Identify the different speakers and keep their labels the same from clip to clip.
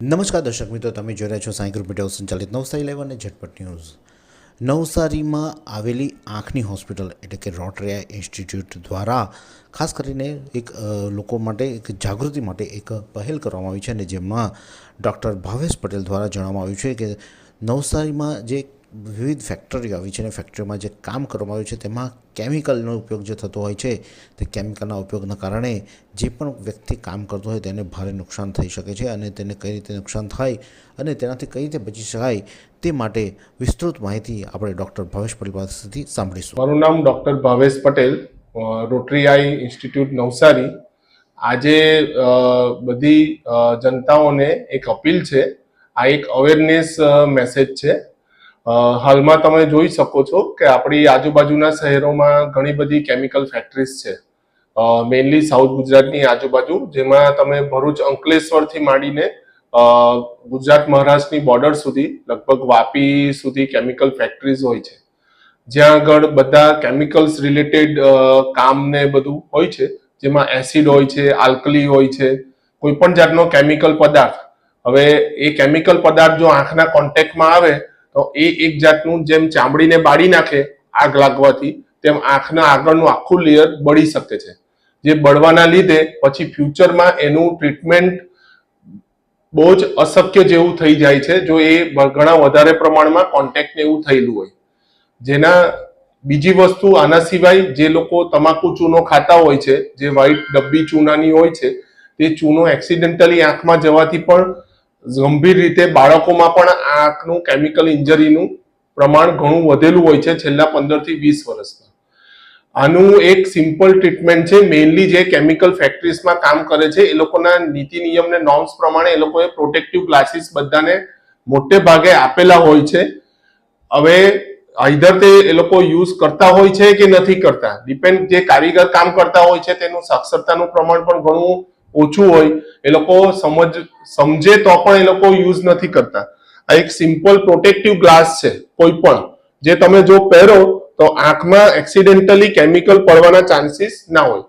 Speaker 1: નમસ્કાર દર્શક મિત્રો, તમે જોઈ રહ્યા છો સાંઈ ગ્રુપ મીડિયા સંચાલિત નવસારી લાઈવ અને ઝટપટ ન્યૂઝ. નવસારીમાં આવેલી આંખની હોસ્પિટલ એટલે કે રોટરિયા ઇન્સ્ટિટ્યૂટ દ્વારા ખાસ કરીને એક લોકો માટે એક જાગૃતિ માટે એક પહેલ કરવામાં આવી છે અને જેમાં ડૉક્ટર ભાવેશ પટેલ દ્વારા જણાવવામાં આવ્યું છે કે નવસારીમાં જે વિવિધ ફેક્ટરીઓ આવી છે અને ફેક્ટરીમાં જે કામ કરવામાં આવ્યું છે, તેમાં કેમિકલનો ઉપયોગ જે થતો હોય છે, તે કેમિકલના ઉપયોગના કારણે જે પણ વ્યક્તિ કામ કરતો હોય તેને ભારે નુકસાન થઈ શકે છે અને તેને કઈ રીતે નુકસાન થાય અને તેનાથી કઈ રીતે બચી શકાય તે માટે વિસ્તૃત માહિતી આપણે ડૉક્ટર ભાવેશ પટેલ પાસેથી સાંભળીશું.
Speaker 2: મારું નામ doctor Bhavesh Patel Rotary Eye Rotary Eye Institute Navsari. આજે બધી જનતાઓને એક અપીલ છે, આ એક અવેરનેસ મેસેજ છે હાલમાં તમે જોઈ શકો છો કે આપણી આજુબાજુના શહેરોમાં ઘણી બધી કેમિકલ ફેક્ટરીઝ છે. મેઇનલી સાઉથ ગુજરાતની આજુબાજુ, જેમાં તમે ભરૂચ અંકલેશ્વરથી માંડીને ગુજરાત મહારાષ્ટ્રની બોર્ડર સુધી, લગભગ વાપી સુધી કેમિકલ ફેક્ટરીઝ હોય છે. જ્યાં આગળ બધા કેમિકલ્સ રિલેટેડ કામને બધું હોય છે, જેમાં એસિડ હોય છે આલ્કલી હોય છે, કોઈ પણ જાતનો કેમિકલ પદાર્થ. હવે એ કેમિકલ પદાર્થ જો આંખના કોન્ટેક્ટમાં આવે તો એ એક જાતનું જેમ ચામડીને બાળી નાખે આગ લાગવાથી, તેમ આંખના આગળનું આખું લેયર બળી શકે છે. જે બળવાના લીધે પછી ફ્યુચરમાં એનું ટ્રીટમેન્ટ બહુ જ અશક્ય જેવું થઈ જાય છે. જો એ ઘણા વધારે પ્રમાણમાં કોન્ટેક્ટને એવું થયેલું હોય. જેના બીજી વસ્તુ આના સિવાય જે લોકો તમાકુ ચૂનો ખાતા હોય છે, જે વ્હાઈટ ડબ્બી ચૂનાની હોય છે, તે ચૂનો એક્સિડેન્ટલી આંખમાં જવાથી પણ ગંભીર રીતે બાળકોમાં પણ આંખનું કેમિકલ ઇન્જરીનું પ્રમાણ ઘણું વધેલું હોય છે છેલ્લા પંદરથી વીસ વર્ષમાં. આનું એક સિમ્પલ ટ્રીટમેન્ટ છે મેઇનલી જે કેમિકલ ફેક્ટરીઝમાં કામ કરે છે, એ લોકોના નીતિ નિયમ ને નોર્મ્સ પ્રમાણે એ લોકોએ પ્રોટેક્ટિવ ગ્લાસીસ બધાને મોટે ભાગે આપેલા હોય છે. હવે આઈધર તે એ લોકો યુઝ કરતા હોય છે કે નથી કરતા? ડિપેન્ડ જે કારીગર કામ કરતા હોય છે, તેનું સાક્ષરતાનું પ્રમાણ પણ ઘણું ઓછું હોય, એ લોકો સમજ, સમજે તો પણ એ લોકો યુઝ નથી કરતા. આ એક સિમ્પલ પ્રોટેક્ટિવ ગ્લાસ છે, કોઈ પણ. જે તમે જો પહેરો, તો આંખમાં એક્સિડેન્ટલી કેમિકલ પડવાના ચાન્સીસ ના હોય.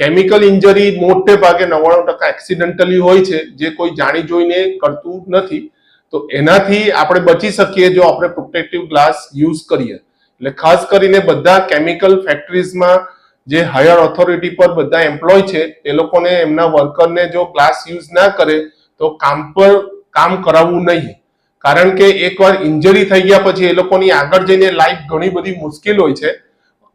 Speaker 2: કેમિકલ ઇન્જરી મોટે ભાગે નવ્વાણું ટકા એક્સિડેન્ટલી હોય છે, જે કોઈ જાણી જોઈને કરતું નથી. તો એનાથી આપણે બચી શકીએ જો આપણે પ્રોટેક્ટિવ ગ્લાસ યુઝ કરીએ. એટલે ખાસ કરીને બધા કેમિકલ ફેક્ટરીઝમાં જે હાયર ઓથોરિટી પર બધા એમ્પ્લોય છે, એ લોકોને એમના વર્કરને જો ગ્લાસ યુઝ ના કરે, તો કામ પર કામ કરાવવું નહીં. કારણ કે એકવાર ઇન્જરી થઈ ગયા પછી એ લોકોની આગળ જઈને લાઈફ ઘણી બધી મુશ્કેલ હોય છે.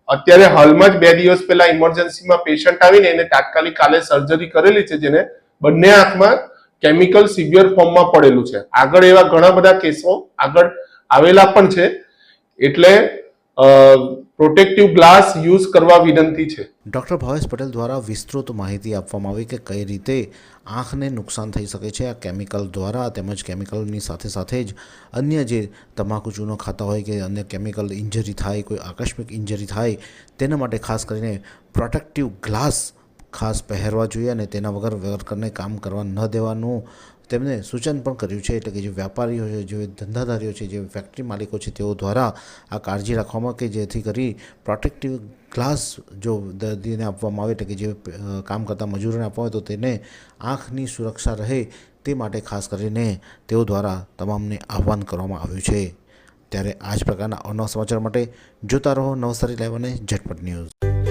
Speaker 2: અત્યારે હાલમાં જ બે દિવસ પહેલા ઇમરજન્સીમાં પેશન્ટ આવીને એને તાત્કાલિક કાલે સર્જરી કરેલી છે, જેને બંને આંખમાં કેમિકલ સિવિયર ફોર્મમાં પડેલું છે. આગળ એવા ઘણા બધા કેસો આગળ આવેલા પણ છે. એટલે પ્રોટેક્ટિવ ગ્લાસ યુઝ કરવા વિનંતી છે.
Speaker 1: ડૉક્ટર ભાવેશ પટેલ દ્વારા વિસ્તૃત માહિતી આપવામાં આવી કે કઈ રીતે આંખને નુકસાન થઈ શકે છે. આ કેમિકલ દ્વારા તેમજ કેમિકલની સાથે સાથે જ અન્ય જે તમાકુ ચૂનો ખાતા હોય કે અન્ય કેમિકલ ઇન્જરી થાય, કોઈ આકસ્મિક ઇન્જરી થાય, તેના માટે ખાસ કરીને પ્રોટેક્ટિવ ગ્લાસ ખાસ પહેરવા જોઈએ અને તેના વગર વર્કરને કામ કરવા ન દેવાનું. તેમને સૂચન પણ કર્યું છે એટલે કે જે વેપારીઓ છે, જે ધંધાધારીઓ છે, જે ફેક્ટરી માલિકો છે, તેઓ દ્વારા આ કાળજી રાખવામાં કે જેથી કરી પ્રોટેક્ટિવ ગ્લાસ જો દર્દીને આપવામાં આવે એટલે કે જે કામ કરતા મજૂરોને આપવા હોય તો તેને આંખની સુરક્ષા રહે તે માટે ખાસ કરીને તેઓ દ્વારા તમામને આહવાન કરવામાં આવ્યું છે. ત્યારે આ જ પ્રકારના અનવ સમાચાર માટે જોતા રહો નવસારી લાઈવ અને ઝટપટ ન્યૂઝ.